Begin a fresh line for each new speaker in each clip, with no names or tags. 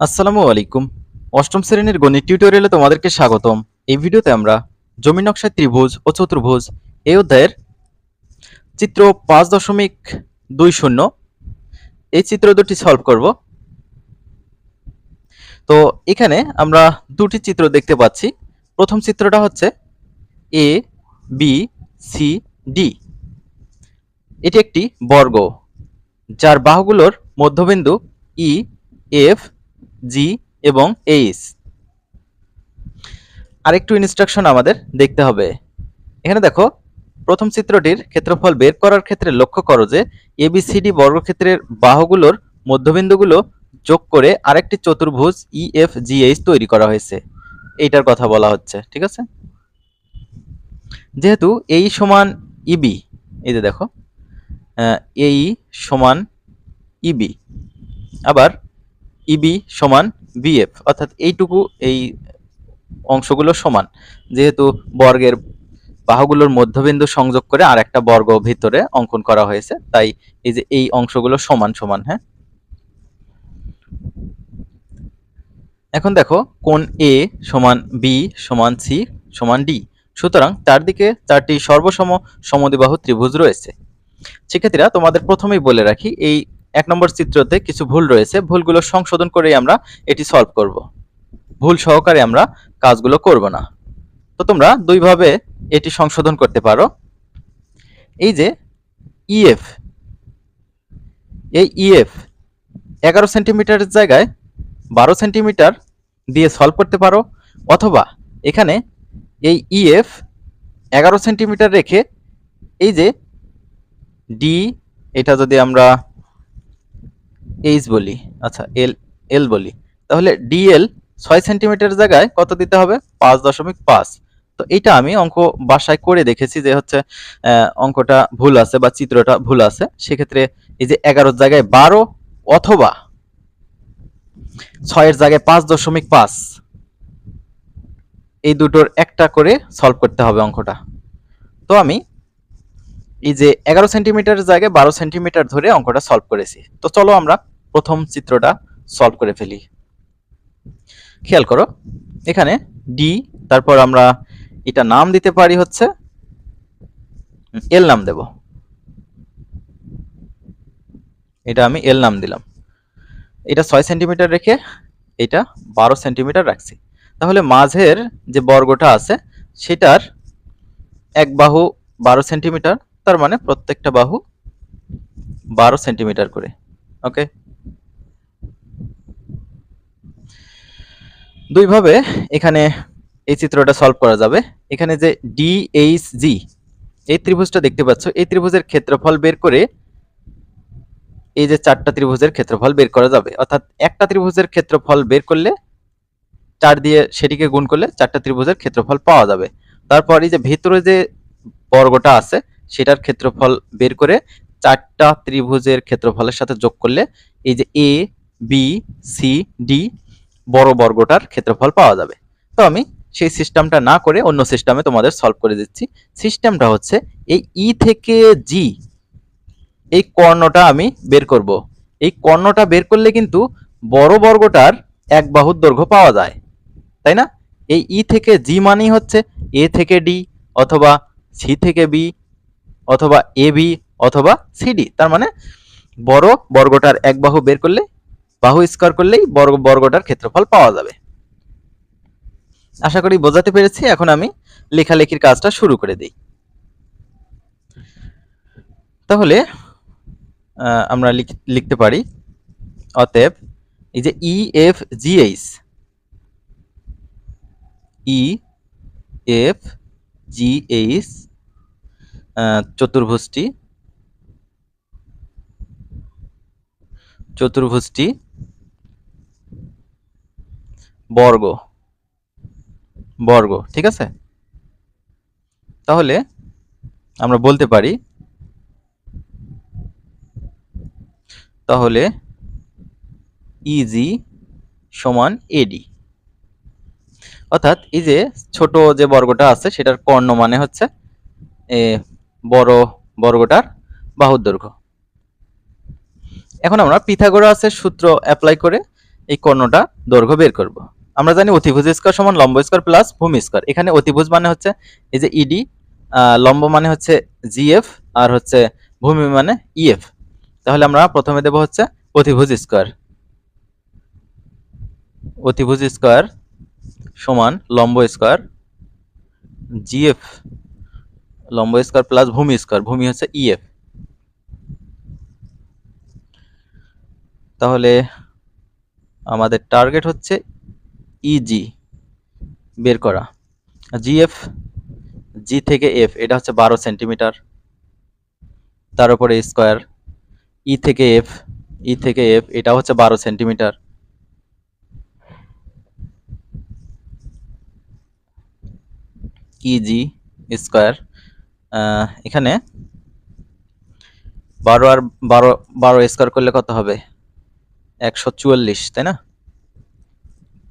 আসসালামু আলাইকুম। অষ্টম শ্রেণির গণিত টিউটোরিয়ালে তোমাদেরকে স্বাগতম। এই ভিডিওতে আমরা জমি নকশায় ত্রিভুজ ও চতুর্ভুজ এই অধ্যায়ের চিত্র পাঁচ দশমিক দুই শূন্য এই চিত্র দুটি সলভ করব। তো এখানে আমরা দুটি চিত্র দেখতে পাচ্ছি। প্রথম চিত্রটা হচ্ছে এ বি সি ডি এটি একটি বর্গ, যার বাহুগুলোর মধ্যবিন্দু ই এফ জি এবং এইচ আরেকটু ইনস্ট্রাকশন আমাদের দেখতে হবে। এখানে দেখো, প্রথম চিত্রটির ক্ষেত্রফল বের করার ক্ষেত্রে লক্ষ্য করো যে এবিসিডি বর্গক্ষেত্রের বাহুগুলোর মধ্যবিন্দুগুলো যোগ করে আরেকটি চতুর্ভুজ ই এফ জি এইচ তৈরি করা হয়েছে। এইটার কথা বলা হচ্ছে, ঠিক আছে? যেহেতু এই সমান ইবি এই যে দেখো এই সমান ইবি আবার ইবি সমান বিএফ অর্থাৎ এইটুকু এই অংশগুলো সমান। যেহেতু বর্গের বাহুগুলোর মধ্যবিন্দু সংযোগ করে আর একটা বর্গ ভিতরে অঙ্কন করা হয়েছে, তাই এই যে এই অংশগুলো সমান সমান হ্যাঁ? এখন দেখো, কোন এ সমান বি সমান সি সমান ডি সুতরাং চারদিকে চারটি সর্বসম সমদ্বিবাহু ত্রিভুজ রয়েছে। শিক্ষার্থীরা তোমাদের প্রথমেই বলে রাখি, এই এক নম্বর চিত্রতে কিছু ভুল রয়েছে। ভুলগুলো সংশোধন করেই আমরা এটি সলভ করব। ভুল সহকারে আমরা কাজগুলো করব না। তো তোমরা দুইভাবে এটি সংশোধন করতে পারো। এই যে ইএফ এই ইএফ এগারো সেন্টিমিটারের জায়গায় বারো সেন্টিমিটার দিয়ে সলভ করতে পারো। অথবা এখানে এই ইএফ এগারো সেন্টিমিটার রেখে এই যে ডি এটা যদি আমরা এইচ বলি আচ্ছা এল এল বলি। তাহলে ডিএল ছয় সেন্টিমিটার জায়গায় কত দিতে হবে? পাঁচ দশমিক পাঁচ। তো এইটা আমি অঙ্ক বাসায় করে দেখেছি যে হচ্ছে অঙ্কটা ভুল আছে বা চিত্রটা ভুল আছে। সেক্ষেত্রে এই যে এগারোর জায়গায় বারো অথবা ছয়ের জায়গায় পাঁচ দশমিক পাঁচ, এই দুটোর একটা করে সলভ করতে হবে অঙ্কটা। তো আমি এই যে এগারো সেন্টিমিটারের জায়গায় বারো সেন্টিমিটার ধরে অঙ্কটা সলভ করেছি। তো চলো আমরা প্রথম চিত্রটা সলভ করে ফেলি। খেয়াল করো, এখানে ডি তারপর আমরা এটা নাম দিতে পারি হচ্ছে এল নাম দেব। এটা আমি এল নাম দিলাম। এটা ছয় সেন্টিমিটার রেখে এটা বারো সেন্টিমিটার রাখছি। তাহলে মাঝের যে বর্গটা আছে, সেটার এক বাহু বারো সেন্টিমিটার তার মানে প্রত্যেকটা বাহু বারো সেন্টিমিটার করে। ওকে দুইভাবে এখানে এই চিত্রটা সলভ করা যাবে। এখানে যে ডি এইচ জি এই ত্রিভুজটা দেখতে পাচ্ছ, এই ত্রিভুজের ক্ষেত্রফল বের করে এই যে চারটা ত্রিভুজের ক্ষেত্রফল বের করা যাবে। অর্থাৎ একটা ত্রিভুজের ক্ষেত্রফল বের করলে চার দিয়ে সেটিকে গুণ করলে চারটা ত্রিভুজের ক্ষেত্রফল পাওয়া যাবে। তারপর এই যে ভেতরে যে বর্গটা আছে, সেটার ক্ষেত্রফল বের করে চারটা ত্রিভুজের ক্ষেত্রফলের সাথে যোগ করলে এই যে এ বি সি ডি বড় বর্গটার ক্ষেত্রফল পাওয়া যাবে। তো আমি সেই সিস্টেমটা না করে অন্য সিস্টেমে তোমাদের সলভ করে দিচ্ছি। সিস্টেমটা হচ্ছে এই ই থেকে জি এই কর্ণটা আমি বের করব। এই কর্ণটা বের করলে কিন্তু বড় বর্গটার এক বাহুর দৈর্ঘ্য পাওয়া যায়। তাই না? এই ই থেকে জি মানেই হচ্ছে এ থেকে ডি অথবা সি থেকে বি অথবা এ বি অথবা সিডি তার মানে বড় বর্গটার এক বাহু বের করলে বাহু স্কোয়ার করলেই বর্গ, বর্গটার ক্ষেত্রফল পাওয়া যাবে। আশা করি বোঝাতে পেরেছি, এখন আমি লেখালেখির কাজটা শুরু করে দিই। তাহলে আমরা লিখতে পারি, অতএব এই যে E F G H E F G H চতুর্ভুজটি চতুর্ভুজটি বর্গ। বর্গ, ঠিক আছে? তাহলে আমরা বলতে পারি, তাহলে ইজি সমান এডি অর্থাৎ এই যে ছোট যে বর্গটা আছে, সেটার কর্ণ মানে হচ্ছে বড় বর্গটার বাহুর দৈর্ঘ্য। এখন আমরা পিথাগোরাসের সূত্র অ্যাপ্লাই করে এই কর্ণটা দৈর্ঘ্য বের করব। আমরা জানি অতিভুজ স্কোয়ার সমান লম্ব স্কোয়ার প্লাস ভূমি স্কোয়ার। এখানে অতিভুজ মানে হচ্ছে এই যে ইডি লম্ব মানে হচ্ছে জিএফ আর হচ্ছে ভূমি মানে ইএফ তাহলে আমরা প্রথমে দেব হচ্ছে অতিভুজ স্কোয়ার। অতিভুজ স্কোয়ার সমান লম্ব স্কোয়ার জিএফ লম্ব স্কোয়ার প্লাস ভূমি স্কোয়ার, ভূমি হচ্ছে ইএফ তাহলে আমাদের টার্গেট হচ্ছে ইজি বের করা। জিএফ জি থেকে এফ এটা হচ্ছে বারো সেন্টিমিটার। তার উপরে স্কোয়ার। ই থেকে এফ ই থেকে এফ এটা হচ্ছে বারো সেন্টিমিটার। ইজি স্কোয়ার এখানে বারো আর বারো বারো স্কোয়ার করলে কত হবে? একশো চুয়াল্লিশ, তাই না?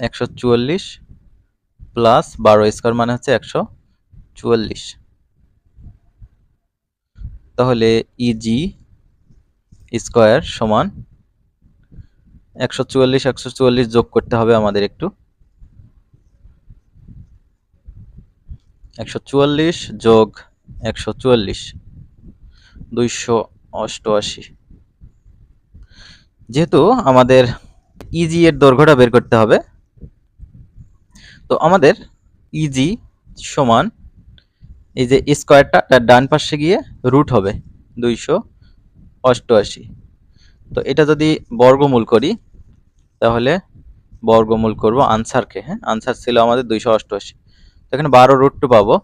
একশো চুয়াল্লিশ প্লাস বারো স্কোয়ার মানে হচ্ছে একশো চুয়াল্লিশ। তাহলে ইজি স্কোয়ার সমান একশো চুয়াল্লিশ একশো চুয়াল্লিশ যোগ করতে হবে আমাদের একটু। একশো চুয়াল্লিশ যোগ একশো চুয়াল্লিশ, দুইশো অষ্টআশি। যেহেতু আমাদের ইজি এর দৈর্ঘ্যটা বের করতে হবে তো আমাদের ইজি সমান এই যে স্কোয়ারটা তার ডান পাশে গিয়ে রুট হবে দুইশো অষ্টআশি। তো এটা যদি বর্গমূল করি, তাহলে বর্গমূল করব আনসারকে হ্যাঁ? আনসার ছিল আমাদের দুইশো অষ্টআশি। তো এখানে বারো রুট টু পাবো।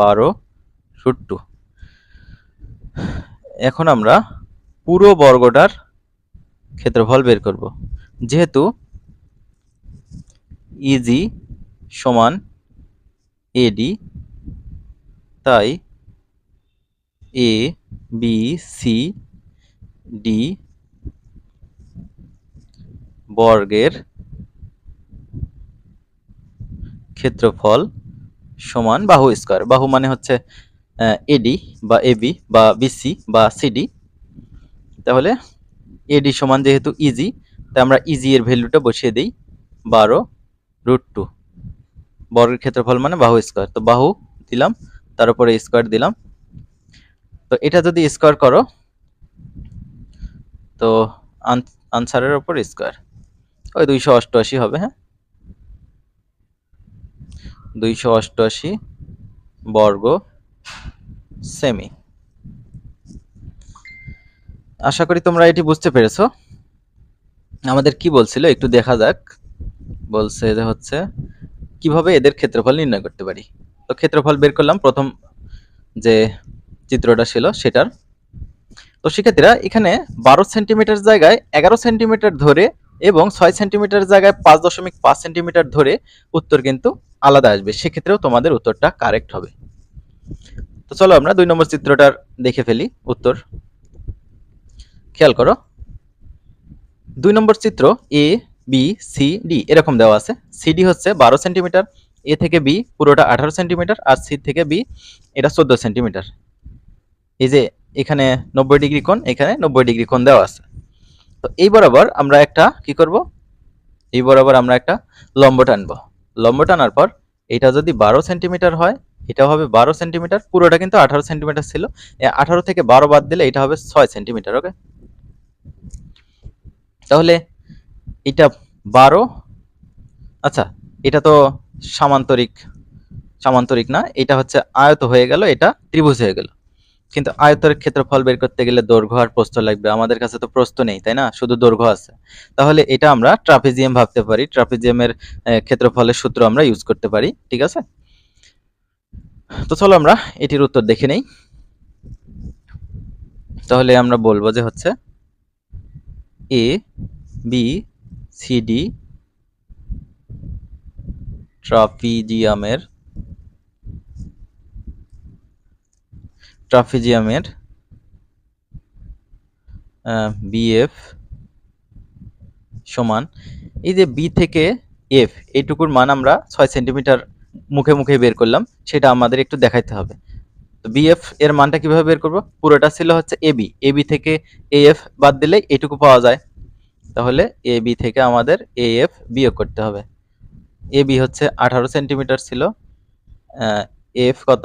বারো রুট টু এখন আমরা পুরো বর্গটার ক্ষেত্রফল বের করব। যেহেতু ইজি সমান এডি তাই এ বি সি ডি বর্গের ক্ষেত্রফল সমান বাহু স্কোয়ার। বাহু মানে হচ্ছে এডি বা এবি বা বিসি বা সিডি তাহলে এডি সমান যেহেতু ইজি তাই আমরা ইজি এর ভ্যালুটা বসিয়ে দিই, বারো রুট টু বর্গের ক্ষেত্রফল মানে বাহু স্কোয়ার তো বাহু দিলাম, তার উপরে স্কোয়ার দিলাম। তো এটা যদি স্কোয়ার করো, তো আনসারের উপর স্কোয়ার ওই দুইশো অষ্টআশি হবে হ্যাঁ? দুইশো অষ্টআশি বর্গ সেমি আশা করি তোমরা এটি বুঝতে পেরেছ। আমাদের কি বলছিল, একটু দেখা যাক। বলছে যে হচ্ছে, কীভাবে এদের ক্ষেত্রফল নির্ণয় করতে পারি? তো ক্ষেত্রফল বের করলাম প্রথম যে চিত্রটা ছিল সেটার। তো শিক্ষার্থীরা এখানে বারো সেন্টিমিটার জায়গায় এগারো সেন্টিমিটার ধরে এবং ছয় সেন্টিমিটার জায়গায় পাঁচ দশমিক পাঁচ সেন্টিমিটার ধরে উত্তর কিন্তু আলাদা আসবে। সেক্ষেত্রেও তোমাদের উত্তরটা কারেক্ট হবে। তো চলো আমরা দুই নম্বর চিত্রটার দেখে ফেলি উত্তর। খেয়াল করো। দুই নম্বর চিত্র এ বি সি ডি এরকম দেওয়া আছে। সিডি হচ্ছে বারো সেন্টিমিটার এ থেকে বি পুরোটা আঠারো সেন্টিমিটার আর সি থেকে বি এটা চোদ্দ সেন্টিমিটার। এই যে এখানে নব্বই ডিগ্রি কোণ, এখানে নব্বই ডিগ্রি কোণ দেওয়া আছে। তো এই বরাবর আমরা একটা কি করব? এই বরাবর আমরা একটা লম্ব টানব। লম্ব টানার পর এটা যদি বারো সেন্টিমিটার হয়, এটা হবে বারো সেন্টিমিটার, পুরোটা কিন্তু আঠারো সেন্টিমিটার ছিল। আঠারো থেকে বারো বাদ দিলে এটা হবে ছয় সেন্টিমিটার, ওকে? তাহলে এটা বারো। আচ্ছা এটা তো সামান্তরিক সামান্তরিক না, এটা হচ্ছে আয়ত হয়ে গেল, এটা ত্রিভুজ হয়ে গেল। কিন্তু আয়তের ক্ষেত্রফল বের করতে গেলে দৈর্ঘ্য আর প্রস্থ লাগবে, আমাদের কাছে তো প্রস্থ নেই, তাই না? শুধু দৈর্ঘ্য আছে। তাহলে এটা আমরা ট্রাপিজিয়াম ভাবতে পারি, ট্রাপিজিয়ামের ক্ষেত্রফলের সূত্র আমরা ইউজ করতে পারি, ঠিক আছে? তো চলো আমরা এটির উত্তর দেখে নেই। তাহলে আমরা বলব যে হচ্ছে এ বি সি ডি ট্রাপিজিয়ামের ট্রাফিজিয়ামের বিএফ সমান, এই যে বি থেকে এফ এইটুকুর মান আমরা ছয় সেন্টিমিটার মুখে মুখে বের করলাম, সেটা আমাদের একটু দেখাইতে হবে। তো বিএফ এর মানটা কীভাবে বের করব? পুরোটা ছিল হচ্ছে এবি এবি থেকে এএফ বাদ দিলে এইটুকু পাওয়া যায়। তাহলে এ বি থেকে আমাদের এ এফ বিয়োগ করতে হবে। এ বি হচ্ছে আঠারো সেন্টিমিটার ছিল। এফ কত?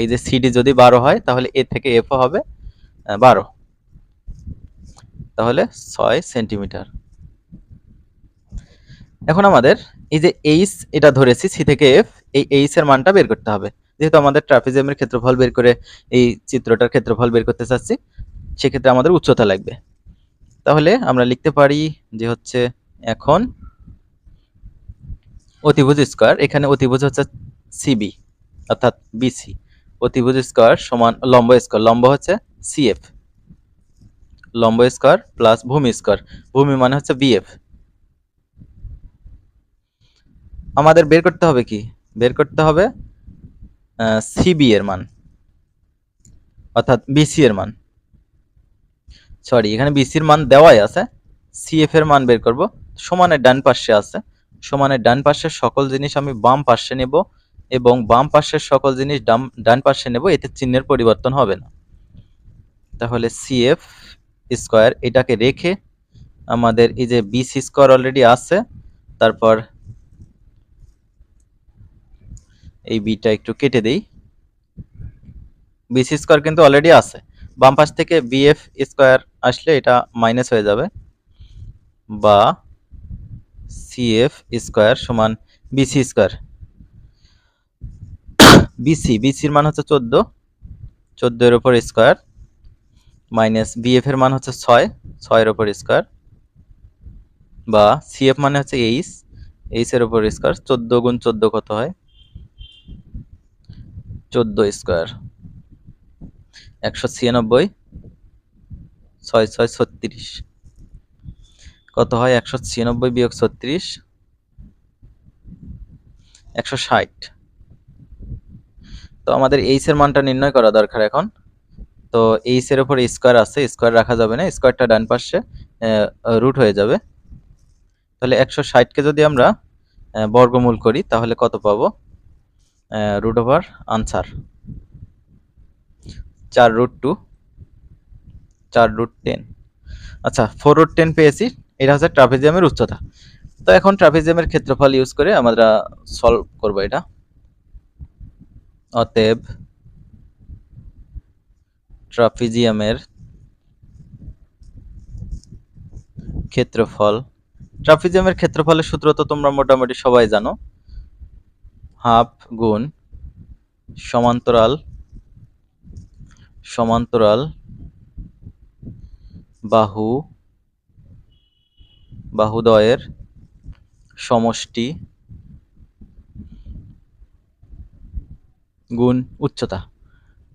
এই যে সিডি যদি বারো হয়, তাহলে এ থেকে এফও হবে বারো। তাহলে ছয় সেন্টিমিটার। এখন আমাদের এই যে এইচ এটা ধরেছি, সি থেকে এফ, এই এইচ এর মানটা বের করতে হবে। যেহেতু আমাদের ট্রাপিজিয়ামের ক্ষেত্রফল বের করে, এই চিত্রটার ক্ষেত্রফল বের করতে চাচ্ছি, সেক্ষেত্রে আমাদের উচ্চতা লাগবে। তাহলে আমরা লিখতে পারি যে হচ্ছে এখন অতিভুজ স্কোয়ার, এখানে অতিভুজ হচ্ছে সিবি অর্থাৎ বিসি অতিভুজ স্কোয়ার সমান লম্ব স্কোয়ার, লম্ব হচ্ছে সিএফ লম্ব স্কোয়ার প্লাস ভূমি স্কোয়ার। ভূমি মানে হচ্ছে বিএফ আমাদের বের করতে হবে কি? বের করতে হবে সিবি এর মান, অর্থাৎ বিসি এর মান। সরি এখানে বিসির মান দেওয়াই আছে। সিএফ এর মান বের করব। সমানের ডান পাশে আছে। সমানের ডান পাশের সকল জিনিস আমি বাম পাশে নেব এবং বাম পাশের সকল জিনিস ডান ডান পাশে নেব, এতে চিহ্নের পরিবর্তন হবে না। তাহলে সিএফ স্কোয়ার এটাকে রেখে আমাদের এই যে বিসি স্কোয়ার অলরেডি আছে, তারপর এই বিটা একটু কেটে দেই। বিসি স্কোয়ার কিন্তু অলরেডি আছে। বাম পাশ থেকে বিএফ স্কোয়ার আসলে এটা মাইনাস হয়ে যাবে বা সিএফ স্কোয়ার সমান বিসি স্কোয়ার বিসি বিসির মান হচ্ছে চোদ্দ। চোদ্দ এর উপর স্কোয়ার মাইনাস বিএফ এর মান হচ্ছে ছয়। ছয়ের উপর স্কোয়ার বা সিএফ মানে হচ্ছে এইচ এইচ এর উপর স্কোয়ার চোদ্দ গুণ চোদ্দ কত হয়? চোদ্দ স্কোয়ার একশো ছিয়ানব্বই। ছয় ছয় ছত্রিশ। কত হয়? একশো ছিয়ানব্বই বিয়োগ ছত্রিশ। একশো ষাট। তো আমাদের এইচ মানটা নির্ণয় করা দরকার এখন। তো এইচ উপর স্কোয়ার আছে স্কোয়ার রাখা যাবে না স্কোয়ারটা ডান পাশে রুট হয়ে যাবে। তাহলে একশো ষাটকে যদি আমরা বর্গমূল করি, তাহলে কত পাবো? রুট ওভার আনসার চার রুট টু চার রুট টেন আচ্ছা ফোর রুট টেন পেয়েছি, এটা হচ্ছে ট্রাফিজিয়ামের উচ্চতা। তো এখন ট্রাফিজিয়ামের ক্ষেত্রফল ইউজ করে আমরা সলভ করব এটা। অতএব ট্রাফিজিয়ামের ক্ষেত্রফল ট্রাফিজিয়ামের ক্ষেত্রফলের সূত্র তো তোমরা মোটামুটি সবাই জানো। হাফ গুণ সমান্তরাল সমান্তরাল বাহু, বাহুদয়ের সমষ্টি গুণ উচ্চতা।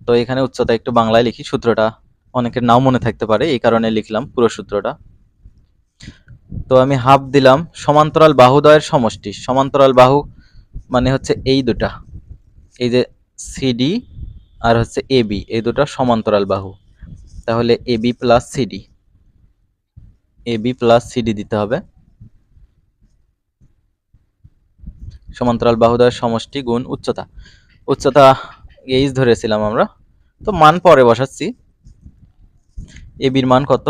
তো এখানে উচ্চতা একটু বাংলায় লিখি, সূত্রটা অনেকের নাও মনে থাকতে পারে, এই কারণে লিখলাম পুরো সূত্রটা। তো আমি হাফ দিলাম, সমান্তরাল বাহুদয়ের সমষ্টি। সমান্তরাল বাহু মানে হচ্ছে এই দুটা, এই যে সিডি আর হচ্ছে এবি এই দুটো সমান্তরাল বাহু। তাহলে AB plus CD AB plus CD দিতে হবে। সমান্তরাল বাহুদয়ের সমষ্টি গুণ উচ্চতা। উচ্চতা এইচ ধরেছিলাম আমরা। তো মান পরে বসাচ্ছি। এবির মান কত?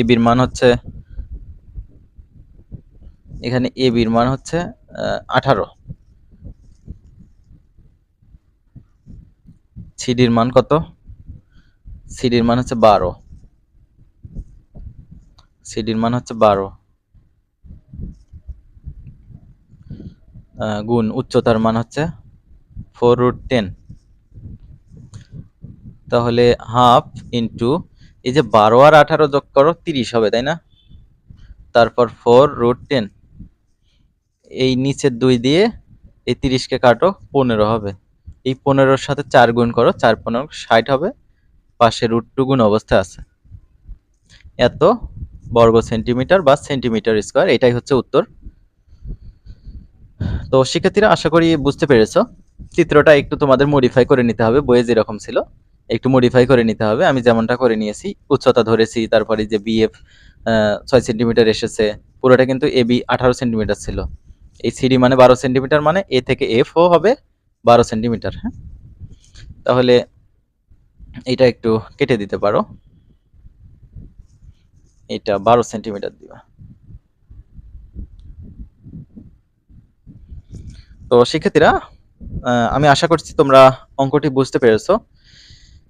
এবির মান হচ্ছে, এখানে এবির মান হচ্ছে আঠারো। সিডির মান কত? সিডির মান হচ্ছে বারো। সিডির মান হচ্ছে বারো। গুণ উচ্চতার মান হচ্ছে ফোর রুট টেন। তাহলে হাফ ইন্টু, এই যে বারো আর আঠারো যোগ করো তিরিশ হবে, তাই না? তারপর ফোর রুট টেন। এই নিচের দুই দিয়ে এই তিরিশকে কাটো, পনেরো হবে। এই পনেরোর সাথে চার গুণ করো, চার পনেরো ষাট হবে। পাশে রুট টু গুণ অবস্থায় আছে। এত বর্গ সেন্টিমিটার বা সেন্টিমিটার স্কোয়ার, এটাই হচ্ছে উত্তর। তো শিক্ষার্থীরা আশা করি বুঝতে পেরেছ। চিত্রটা একটু তোমাদের মডিফাই করে নিতে হবে, বইয়ে যেরকম ছিল, একটু মডিফাই করে নিতে হবে। আমি যেমনটা করে নিয়েছি, উচ্চতা ধরেছি, তারপরে যে বিএফ ছয় সেন্টিমিটার এসেছে, পুরোটা কিন্তু এ বি আঠারো সেন্টিমিটার ছিল। এই সিডি মানে বারো সেন্টিমিটার মানে এ থেকে এফও হবে বারো সেন্টিমিটার হ্যাঁ? তাহলে এটা একটু কেটে দিতে পারো। এটা বারো সেন্টিমিটার দিবা। তো শিক্ষার্থীরা আমি আশা করছি তোমরা অঙ্কটি বুঝতে পেরেছ।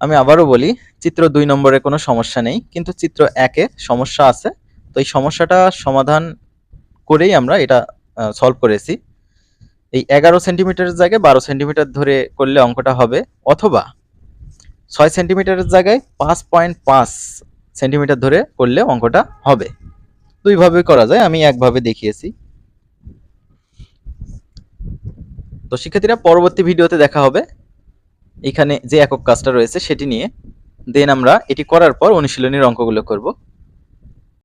আমি আবারও বলি, চিত্র দুই নম্বরে কোনো সমস্যা নেই, কিন্তু চিত্র একে সমস্যা আছে। তো এই সমস্যাটা সমাধান করেই আমরা এটা সলভ করেছি। এই এগারো সেন্টিমিটারের জায়গায় বারো সেন্টিমিটার ধরে করলে অঙ্কটা হবে, অথবা ছয় সেন্টিমিটারের জায়গায় পাঁচ পয়েন্ট পাঁচ সেন্টিমিটার ধরে করলে অঙ্কটা হবে। দুইভাবে করা যায়, আমি একভাবে দেখিয়েছি। তো শিক্ষার্থীরা, পরবর্তী ভিডিওতে দেখা হবে। এখানে যে একক কাজটা রয়েছে, সেটি নিয়ে। দেন আমরা এটি করার পর অনুশীলনীর অঙ্কগুলো করব।